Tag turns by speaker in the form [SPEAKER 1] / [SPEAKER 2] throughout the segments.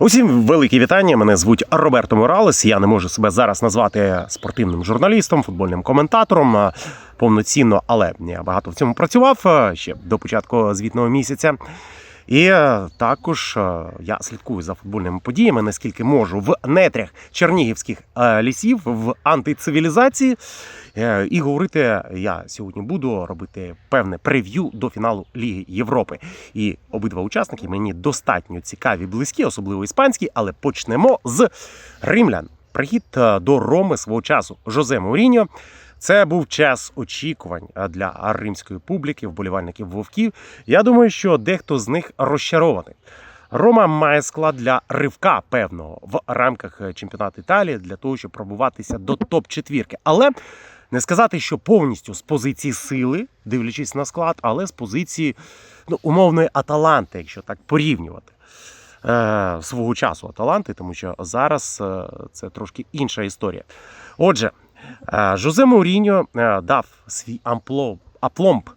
[SPEAKER 1] Усім великі вітання. Мене звуть Роберто Моралес. Я не можу себе зараз назвати спортивним журналістом, футбольним коментатором повноцінно, але я багато в цьому працював ще до початку звітного місяця. І е, також е, я слідкую за футбольними подіями, наскільки можу в нетрях чернігівських е, лісів в антицивілізації. І говорити я сьогодні буду робити певне прев'ю до фіналу Ліги Європи. І обидва учасники мені достатньо цікаві, близькі, особливо іспанські, але почнемо з римлян. Прихід до Роми свого часу Жозе Мourinho – це був час очікувань для римської публіки, вболівальників вовків. Я думаю, що дехто з них розчарований. Рома має склад для ривка певного в рамках е, чемпіонату Італії для того, щоб пробуватися до топ-четвірки. Але не сказати, що повністю з позиції сили, дивлячись на склад, але з позиції ну, умовної Аталанти, якщо так порівнювати. Е, свого часу Аталанти, тому що зараз е, це трошки інша історія. Отже, Жозе Мауріньо е, дав свій апломб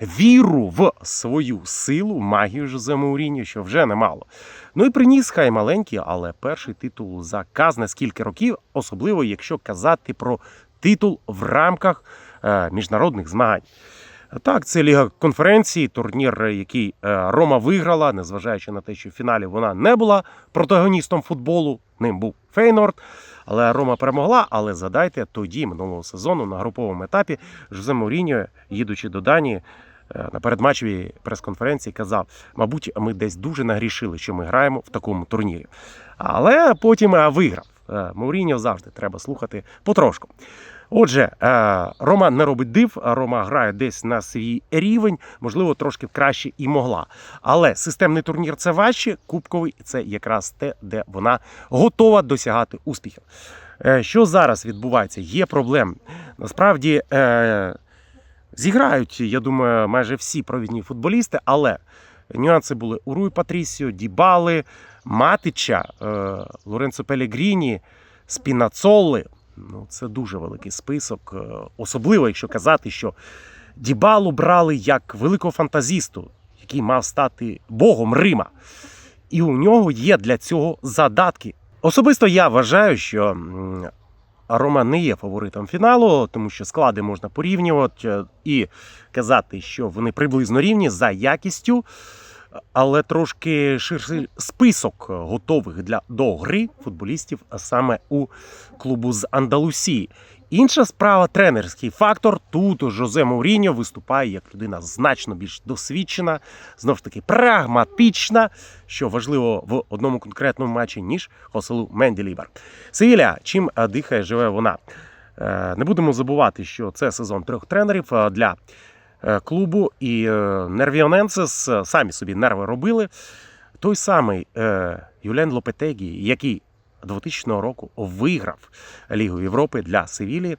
[SPEAKER 1] віру в свою силу, магію Жозе Мауріньо, що вже немало. Ну і приніс хай маленький, але перший титул за казне скільки років, особливо якщо казати про титул в рамках е, міжнародних змагань. Так, це Ліга конференції, турнір, який е, Рома виграла, незважаючи на те, що в фіналі вона не була протагоністом футболу. Ним був Фейнорд. Але Рома перемогла. Але згадайте, тоді минулого сезону на груповому етапі Жозе Моріньо, їдучи до Данії, е, на передматчевій прес-конференції казав: мабуть, ми десь дуже нагрішили, що ми граємо в такому турнірі. Але потім е, виграв. Е, Мауріньо завжди треба слухати потрошку. Отже, е, Рома не робить див, Рома грає десь на свій рівень, можливо, трошки краще і могла. Але системний турнір це важче, кубковий це якраз те, де вона готова досягати успіхів. Е, Що зараз відбувається? Є проблеми. Насправді е, зіграють, я думаю, майже всі провідні футболісти, але нюанси були у Руй Патрісіо, Дібали, Матича, Лоренцо Пелегріні, Спінацоли. Ну, це дуже великий список. е, Особливо, якщо казати, що Дібалу брали як великого фантазісту, який мав стати богом Рима. І у нього є для цього задатки. Особисто я вважаю, що Рома не є фаворитом фіналу, тому що склади можна порівнювати е, і казати, що вони приблизно рівні за якістю, але трошки ширший список готових для до гри футболістів саме у клубу з Андалусії. Інша справа тренерський фактор. Тут Жозе Мауріньо виступає як людина значно більш досвідчена, знов ж таки прагматична, що важливо в одному конкретному матчі, ніж Хоселу Менділібар. Севіля, чим дихає, живе вона. Е, Не будемо забувати, що це сезон трьох тренерів е, для клубу, і е, Нервіоненсес е, самі собі нерви робили. Той самий е, Юлен Лопетегі, який 2000 року виграв Лігу Європи для Севілії.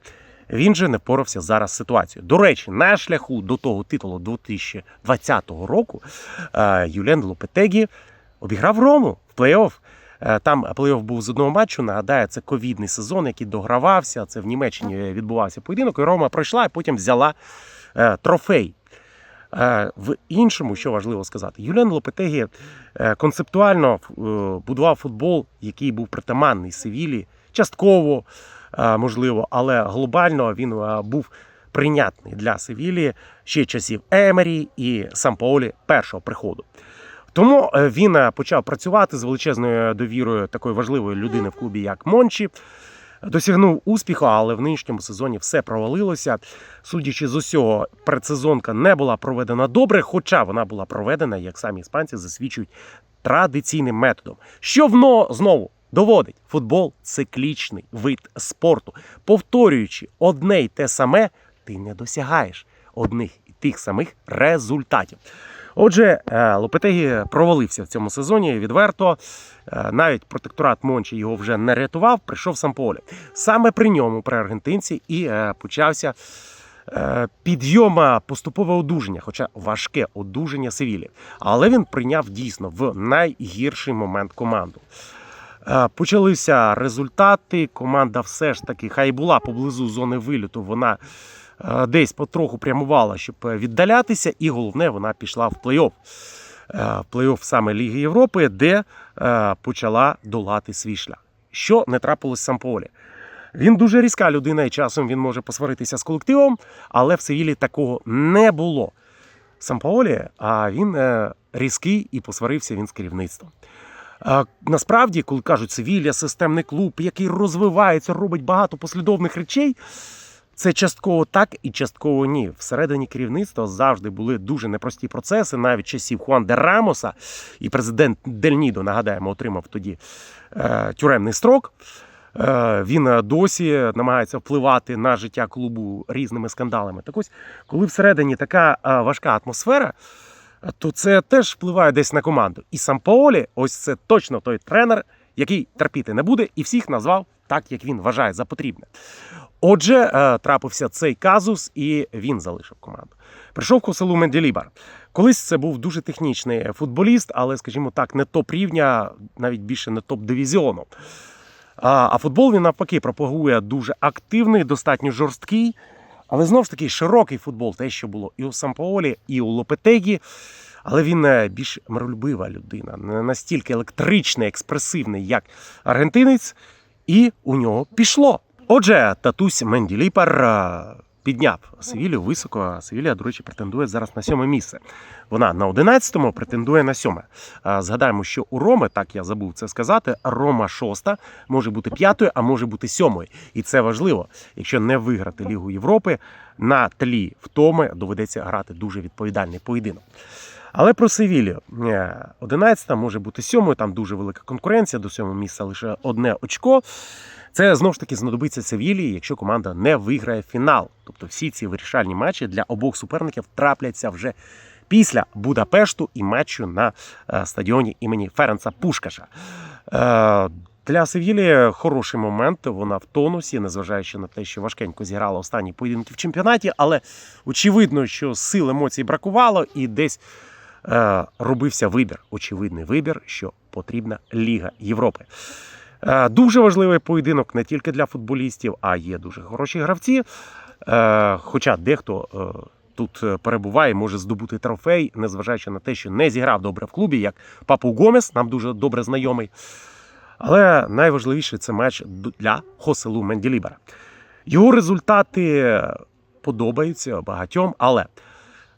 [SPEAKER 1] Він же не впорався зараз з ситуацією. До речі, на шляху до того титулу 2020 року е, Юлен Лопетегі обіграв Рому в плей-офф. Е, Там плей-офф був з одного матчу. Нагадаю, це ковідний сезон, який догравався. Це в Німеччині відбувався поєдинок. І Рома пройшла, а потім взяла е, трофей. Е, В іншому, що важливо сказати, Юліан Лопетегі е, концептуально е, будував футбол, який був притаманний Севілі, частково е, можливо, але глобально він е, був прийнятний для Севілі ще часів Емері і Сампаолі першого приходу. Тому е, він е, почав працювати з величезною довірою такої важливої людини в клубі, як Мончі. Досягнув успіху, але в нинішньому сезоні все провалилося. Судячи з усього, предсезонка не була проведена добре, хоча вона була проведена, як самі іспанці засвідчують, традиційним методом. Що воно знову доводить? Футбол циклічний вид спорту. Повторюючи одне й те саме, ти не досягаєш одних і тих самих результатів. Отже, е, Лопетегі провалився в цьому сезоні відверто. Е, Навіть протекторат Мончі його вже не рятував, прийшов сам Самполі. Саме при ньому, при аргентинці, і е, почався підйома підйом поступове одужання, хоча важке одужання Севілі. Але він прийняв дійсно в найгірший момент команду. Е, Почалися результати. Команда все ж таки, хай була поблизу зони виліту, вона е, десь потроху прямувала, щоб віддалятися, і головне, вона пішла в плей-офф. е, плей-офф саме Ліги Європи, де почала долати свій шлях. Що не трапилось Самполі. Він дуже різка людина, і часом він може посваритися з колективом, але в Севілі такого не було. Сампаолі, а він різкий і посварився він з керівництвом. Насправді, коли кажуть, Севілля системний клуб, який розвивається, робить багато послідовних речей. Це частково так і частково ні. Всередині керівництва завжди були дуже непрості процеси, навіть часів Хуан де Рамоса, і президент Дель Нідо, нагадаємо, отримав тоді е, тюремний строк. Е, він е, досі намагається впливати на життя клубу різними скандалами. Так ось, коли всередині така е, важка атмосфера, то це теж впливає десь на команду. І сам Паолі, ось це точно той тренер, який терпіти не буде, і всіх назвав так, як він вважає за потрібне. Отже, е, трапився цей казус, і він залишив команду. Прийшов Хоселу Менделібар. Колись це був дуже технічний футболіст, але, скажімо так, не топ рівня, навіть більше не топ дивізіону. А футбол він навпаки пропагує дуже активний, достатньо жорсткий. Але знову ж таки широкий футбол, те, що було і у Сампаолі, і у Лопетегі. Але він е, більш миролюбива людина, не настільки електричний, експресивний, як аргентинець, і у нього пішло. Отже, татусь Менді Ліпар е, підняв Севілю високо. а Севілія, до речі, претендує зараз на сьоме місце. Вона на 11-му претендує на сьоме. Згадаємо, що у Роми, так я забув це сказати, Рома шоста може бути п'ятою, а може бути сьомою. І це важливо. Якщо не виграти Лігу Європи, на тлі втоми доведеться грати дуже відповідальний поєдинок. Але про Севілію. 11 може бути сьомою, там дуже велика конкуренція, до сьомого місця лише одне очко. Це знову ж таки знадобиться Севілії, якщо команда не виграє фінал. Тобто всі ці вирішальні матчі для обох суперників трапляться вже після Будапешту і матчу на е, стадіоні імені Ференца Пушкаша. Е, Для Севілі хороший момент. Вона в тонусі, незважаючи на те, що важкенько зіграла останні поєдинки в чемпіонаті, але очевидно, що сил емоцій бракувало і десь е, робився вибір. Очевидний вибір, що потрібна Ліга Європи. Е, Дуже важливий поєдинок не тільки для футболістів, а є дуже хороші гравці. Е, Хоча дехто е, тут е, перебуває, може здобути трофей, незважаючи на те, що не зіграв добре в клубі, як Папу Гомес, нам дуже добре знайомий. Але найважливіше це матч для Хоселу Менділібера. Його результати подобаються багатьом, але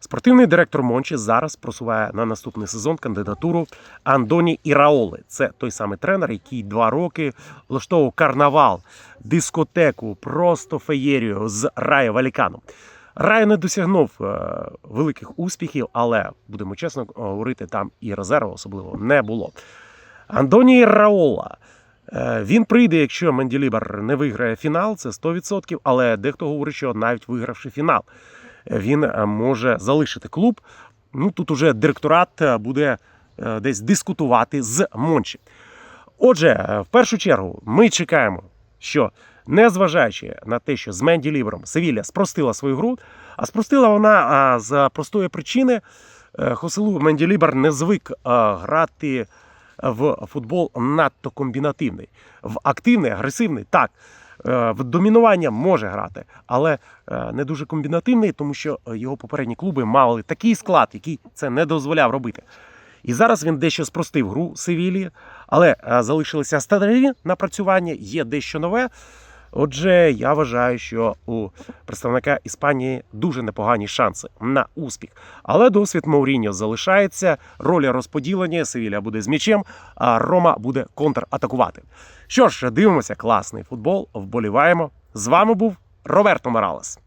[SPEAKER 1] спортивний директор Мончі зараз просуває на наступний сезон кандидатуру Андоні Іраоли. Це той самий тренер, який два роки влаштовував карнавал, дискотеку, просто феєрію з Раю Валіканом. Рай не досягнув е, великих успіхів, але будемо чесно говорити, там і резерву особливо не було. Андоні Раола. Е, Він прийде, якщо Менділібар не виграє фінал, це 100%, але дехто говорить, що навіть вигравши фінал, він е, може залишити клуб. Ну тут уже директорат е, буде е, десь дискутувати з Мончі. Отже, в першу чергу, ми чекаємо, що незважаючи на те, що з Менді Лібером Севілля спростила свою гру, а спростила вона з простої причини. Хоселу Менді Лібер не звик грати в футбол надто комбінативний. В активний, агресивний, так. Е, В домінування може грати, але е, не дуже комбінативний, тому що його попередні клуби мали такий склад, який це не дозволяв робити. І зараз він дещо спростив гру Севілії, але е, залишилися старі напрацювання, є дещо нове. Отже, я вважаю, що у представника Іспанії дуже непогані шанси на успіх. Але досвід Мауріньо залишається. Роля розподілення Севіля буде з м'ячем, а Рома буде контратакувати. Що ж, дивимося, класний футбол. Вболіваємо. З вами був Роберто Моралес.